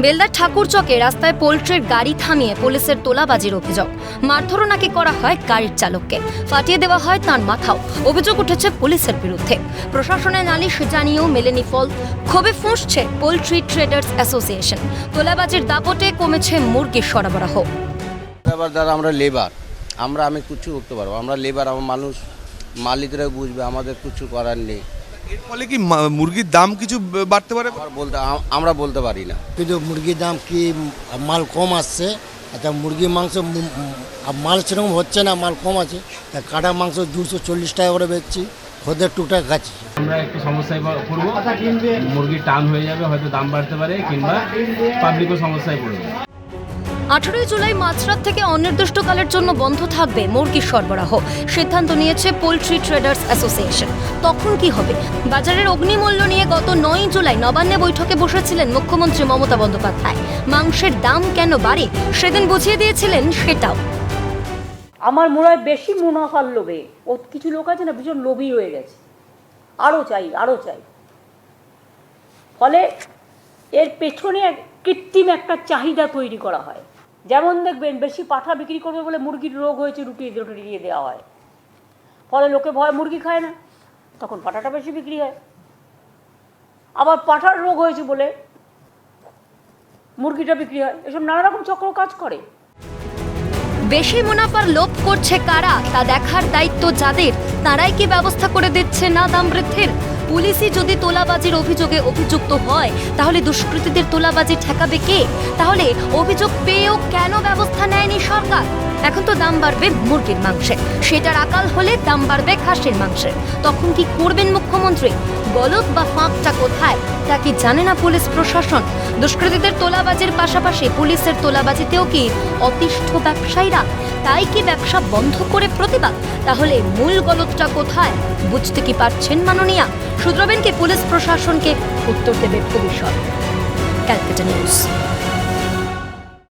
বেলদার ঠাকুরচকে রাস্তায় পোল্ট্রির গাড়ি থামিয়ে পুলিশের তোলাবাজির অভিযোগ। মারধরও নাকি করা হয় গাড়ির চালককে। ফাটিয়ে দেওয়া হয় তার মাথাও। অভিযোগ উঠেছে পুলিশের বিরুদ্ধে। প্রশাসনের নালিশ জানিয়েও মেলেনি ফল। ক্ষোভে ফুঁসছে পোল্ট্রি ট্রেডার্স অ্যাসোসিয়েশন। তোলাবাজির দাপটে কমেছে মুরগির সরবরাহ। আমরা লেবার আমরা, আমি কিছু করতে পারব। আমরা লেবার আমার মানুষ, মালিকরা বুঝবে, আমাদের কিছু করার নেই। এর ফলে কি মা- মুরগির দাম কিছু বাড়তে পারে? বলতে আমরা বলতে পারি না। কিন্তু মুরগির দাম কি মাল কম আসছে? আচ্ছা মুরগির মাংস আর মাল সেরকম হচ্ছে না মাল কম আছে। তা কাটা মাংস দুশো চল্লিশ টাকা করে বেচছি খোদের টুকটাক খাচ্ছি। আমরা একটু সমস্যায় পড়ব। মুরগির টান হয়ে যাবে হয়তো দাম বাড়তে পারে কিংবা পাবলিকও সমস্যায় পড়বে। আঠারোই জুলাই মাঝরাত থেকে অনির্দিষ্টকালের জন্য বন্ধ থাকবে মুরগির সরবরাহ। সিদ্ধান্ত নিয়েছে পোলট্রি ট্রেডার্স অ্যাসোসিয়েশন। তখন কি হবে? বাজারের অগ্নিমূল্য নিয়ে গত নয় জুলাই নবান্নে বৈঠকে বসেছিলেন মুখ্যমন্ত্রী মমতা বন্দ্যোপাধ্যায়। মাংসের দাম কেন বাড়ে? সেদিন বুঝিয়ে দিয়েছিলেন সেটাও। আমার মনে হয় বেশি মুনাফার লোভে। ও কিছু লোক আছে না, ভীষণ লোভী হয়ে গেছে। আরও চাই আরও চাই। ফলে এর পেছনে কৃত্রিম একটা চাহিদা তৈরি করা হয়। যেমন দেখবেন বেশি পাঠা বিক্রি করবে বলে মুরগির রোগ হয়েছে, রুটি রুটি দিয়ে দেওয়া হয়। ফলে লোকে ভয়, মুরগি খায় না। তখন পাঠাটা বেশি বিক্রি হয়। আবার পাঠার রোগ হয়েছে বলে মুরগিটা বিক্রি হয়। এসব নানা রকম চক্র কাজ করে। বেশি মুনাফার লোভ করছে কারা? তা দেখার দায়িত্ব যাদের। তারাই কি ব্যবস্থা করে দিচ্ছে না দাম বৃদ্ধির? পুলিশই যদি তোলাবাজির অভিযোগে অভিযুক্ত হয়, তাহলে দুষ্কৃতীদের তোলাবাজি ঠেকাবে কে? তাহলে অভিযোগ পেয়েও কেন ব্যবস্থা নেয়নি সরকার? এখন তো দাম বাড়বে মুরগির মাংসে। সেটার আকাল হলে দাম বাড়বে খাসির মাংসে। তখন কি করবেন মুখ্যমন্ত্রী? গলত বা ফাঁকটা কোথায়? তা কি জানে না পুলিশ প্রশাসন? দুষ্কৃতীদের তোলাবাজির পাশাপাশি পুলিশের তোলাবাজিতেও কি অতিষ্ঠ ব্যবসায়ীরা? তাই কি ব্যবসা বন্ধ করে প্রতিবাদ? তাহলে মূল গলতটা কোথায়? বুঝতে কি পারছেন মাননীয়া? শুধরাবেন কি পুলিশ প্রশাসনকে? উত্তর দেবে ভবিষ্যৎ ক্যালকাটা নিউজ।